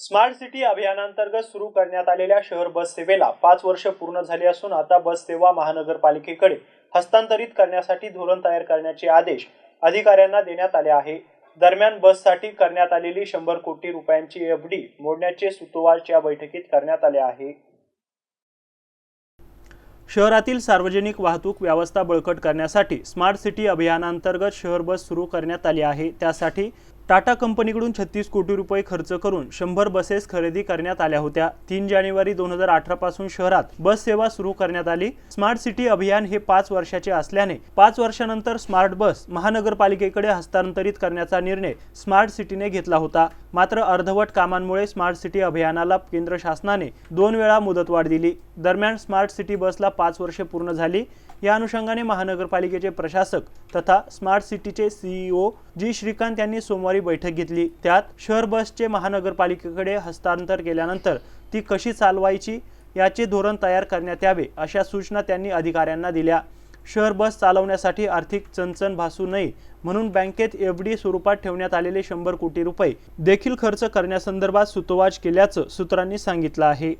Smart city अभियानांतर्गत सुरू करण्यात आलेल्या शहर बस सेवेला पाच वर्ष पूर्ण झाली असून आता बस सेवा महानगरपालिकेकडे हस्तांतरित करण्यासाठी धोरण तयार करण्याचे आदेश अधिकाऱ्यांना देण्यात आले आहे. दरम्यान बससाठी करण्यात आलेली शंभर कोटी रुपयांची एफ डी मोडण्याचे सुतोवाच या बैठकीत करण्यात आले आहे. शहरातील सार्वजनिक वाहतूक व्यवस्था बळकट करण्यासाठी स्मार्ट सिटी अभियानांतर्गत शहर बस सुरू करण्यात आली आहे. त्यासाठी टाटा कंपनीकडून छत्तीस कोटी रुपये खर्च करून शंभर बसेस खरेदी करण्यात आल्या होत्या. तीन जानेवारी दोन हजार अठरा पासून शहरात बस सेवा सुरू करण्यात आली. स्मार्ट सिटी अभियान हे पाच वर्षाचे असल्याने पाच वर्षानंतर स्मार्ट बस महानगरपालिकेकडे हस्तांतरित करण्याचा निर्णय स्मार्ट सिटीने घेतला होता. मात्र अर्धवट कामांमुळे स्मार्ट सिटी अभियानाला केंद्र शासनाने दोन वेळा मुदतवाढ दिली. दरम्यान स्मार्ट सिटी बसला पाच वर्षे पूर्ण झाली. या अनुषंगाने महानगरपालिकेचे प्रशासक तथा स्मार्ट सिटीचे सीईओ जी श्रीकांत यांनी सोमवारी बैठक घेतली. त्यात शहर बसचे महानगरपालिकेकडे हस्तांतर केल्यानंतर ती कशी चालवायची याचे धोरण तयार करण्यात यावे अशा सूचना त्यांनी अधिकाऱ्यांना दिल्या. शहर बस चालवण्यासाठी आर्थिक चणचण भासू नये म्हणून बँकेत एफ डी स्वरूपात ठेवण्यात आलेले शंभर कोटी रुपये देखील खर्च करण्यासंदर्भात सुतोवाच केल्याचं सूत्रांनी सांगितलं आहे.